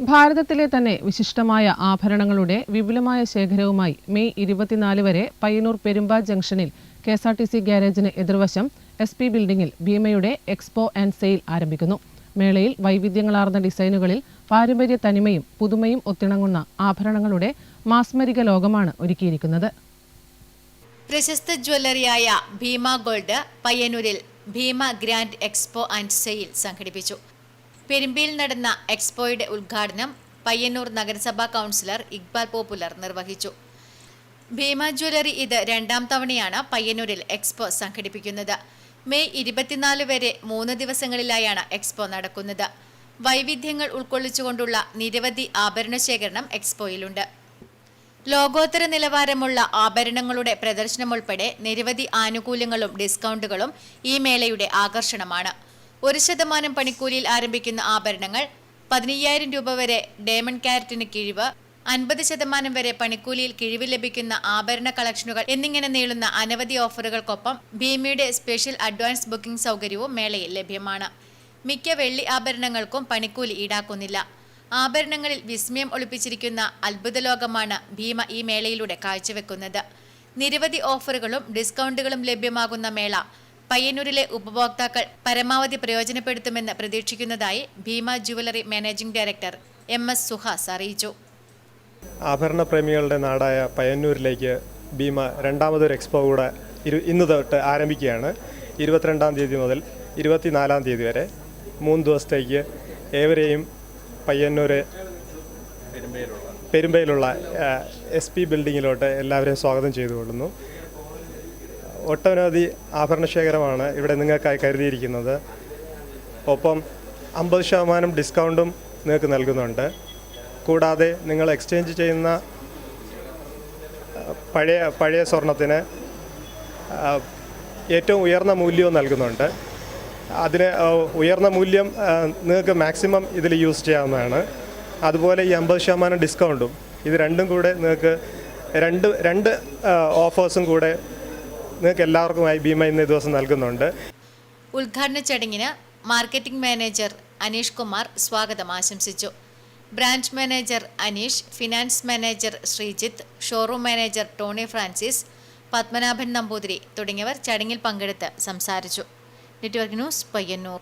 ഭാരതത്തിലെ തന്നെ വിശിഷ്ടമായ ആഭരണങ്ങളുടെ വിപുലമായ ശേഖരവുമായി മെയ് ഇരുപത്തിനാല് വരെ പയ്യന്നൂർ പെരുമ്പ ജംഗ്ഷനിൽ K S R T C ഗ്യാരേജിന് എതിർവശം എസ് പി ബിൽഡിംഗിൽ ഭീമയുടെ എക്സ്പോ ആൻഡ് സെയിൽ ആരംഭിക്കുന്നു. മേളയിൽ വൈവിധ്യങ്ങളാർന്ന ഡിസൈനുകളിൽ പാരമ്പര്യ തനിമയും പുതുമയും ഒത്തിണങ്ങുന്ന ആഭരണങ്ങളുടെ മാസ്മരിക ലോകമാണ് ഒരുക്കിയിരിക്കുന്നത്. പ്രശസ്ത ജ്വല്ലറിയായ ഭീമ ഗോൾഡ് പയ്യന്നൂരിൽ Bhima grand expo and sale സംഘടിപ്പിച്ചു. പെരുമ്പിയിൽ നടന്ന എക്സ്പോയുടെ ഉദ്ഘാടനം പയ്യന്നൂർ നഗരസഭാ കൗൺസിലർ ഇക്ബാൽ പോപ്പുലർ നിർവഹിച്ചു. ഭീമ ജ്വല്ലറി ഇത് രണ്ടാം തവണയാണ് പയ്യന്നൂരിൽ എക്സ്പോ സംഘടിപ്പിക്കുന്നത്. മെയ് ഇരുപത്തിനാല് വരെ മൂന്ന് ദിവസങ്ങളിലായാണ് എക്സ്പോ നടക്കുന്നത്. വൈവിധ്യങ്ങൾ ഉൾക്കൊള്ളിച്ചുകൊണ്ടുള്ള നിരവധി ആഭരണ ശേഖരണം എക്സ്പോയിലുണ്ട്. ലോകോത്തര നിലവാരമുള്ള ആഭരണങ്ങളുടെ പ്രദർശനമുൾപ്പെടെ നിരവധി ആനുകൂല്യങ്ങളും ഡിസ്കൗണ്ടുകളും ഈ മേളയുടെ ആകർഷണമാണ്. ഒരു ശതമാനം പണിക്കൂലിയിൽ ആരംഭിക്കുന്ന ആഭരണങ്ങൾ പതിനയ്യായിരം രൂപ വരെ ഡയമണ്ട് ക്യാരറ്റിന് കിഴിവ് അൻപത് ശതമാനം വരെ പണിക്കൂലിയിൽ കിഴിവ് ലഭിക്കുന്ന ആഭരണ കളക്ഷനുകൾ എന്നിങ്ങനെ നീളുന്ന അനവധി ഓഫറുകൾക്കൊപ്പം ഭീമയുടെ സ്പെഷ്യൽ അഡ്വാൻസ് ബുക്കിംഗ് സൗകര്യവും മേളയിൽ ലഭ്യമാണ്. മിക്ക വെള്ളി ആഭരണങ്ങൾക്കും പണിക്കൂലി ഈടാക്കുന്നില്ല. ആഭരണങ്ങളിൽ വിസ്മയം ഒളിപ്പിച്ചിരിക്കുന്ന അത്ഭുത ലോകമാണ് ഭീമ ഈ മേളയിലൂടെ കാഴ്ചവെക്കുന്നത്. നിരവധി ഓഫറുകളും ഡിസ്കൗണ്ടുകളും ലഭ്യമാകുന്ന മേള പയ്യന്നൂരിലെ ഉപഭോക്താക്കൾ പരമാവധി പ്രയോജനപ്പെടുത്തുമെന്ന് പ്രതീക്ഷിക്കുന്നതായി Bhima jewellery managing director M S Suhas അറിയിച്ചു. ആഭരണ പ്രേമികളുടെ നാടായ പയ്യന്നൂരിലേക്ക് ഭീമ രണ്ടാമതൊരു എക്സ്പോ കൂടെ ഇരു ഇന്ന് തൊട്ട് ആരംഭിക്കുകയാണ്. ഇരുപത്തിരണ്ടാം തീയതി മുതൽ ഇരുപത്തിനാലാം തീയതി വരെ മൂന്ന് ദിവസത്തേക്ക് ഏവരെയും പയ്യന്നൂർ പെരുമ്പയിലുള്ള എസ് പി ബിൽഡിങ്ങിലോട്ട് എല്ലാവരെയും സ്വാഗതം ചെയ്തുകൊള്ളുന്നു. ഒട്ടനവധി ആഭരണ ശേഖരമാണ് ഇവിടെ നിങ്ങൾക്കായി കരുതിയിരിക്കുന്നത്. ഒപ്പം അമ്പത് ശതമാനം ഡിസ്കൗണ്ടും നിങ്ങൾക്ക് നൽകുന്നുണ്ട്. കൂടാതെ നിങ്ങൾ എക്സ്ചേഞ്ച് ചെയ്യുന്ന പഴയ പഴയ സ്വർണത്തിന് ഏറ്റവും ഉയർന്ന മൂല്യവും നൽകുന്നുണ്ട്. അതിന് ഉയർന്ന മൂല്യം നിങ്ങൾക്ക് മാക്സിമം ഇതിൽ യൂസ് ചെയ്യാവുന്നതാണ്. അതുപോലെ ഈ അമ്പത് ശതമാനം ഡിസ്കൗണ്ടും ഇത് രണ്ടും കൂടെ നിങ്ങൾക്ക് രണ്ട് രണ്ട് ഓഫേഴ്സും കൂടെ നിങ്ങൾക്ക് എല്ലാവർക്കുമായി ഭീമ ഇന്ന് ദിവസം നൽകുന്നുണ്ട്. ഉദ്ഘാടന ചടങ്ങിന് മാർക്കറ്റിംഗ് മാനേജർ അനീഷ് കുമാർ സ്വാഗതം ആശംസിച്ചു. Branch manager Anish finance manager Sreejith showroom manager Tony Francis Padmanabhan Namboothiri തുടങ്ങിയവർ ചടങ്ങിൽ പങ്കെടുത്ത് സംസാരിച്ചു. Network news Payyanur.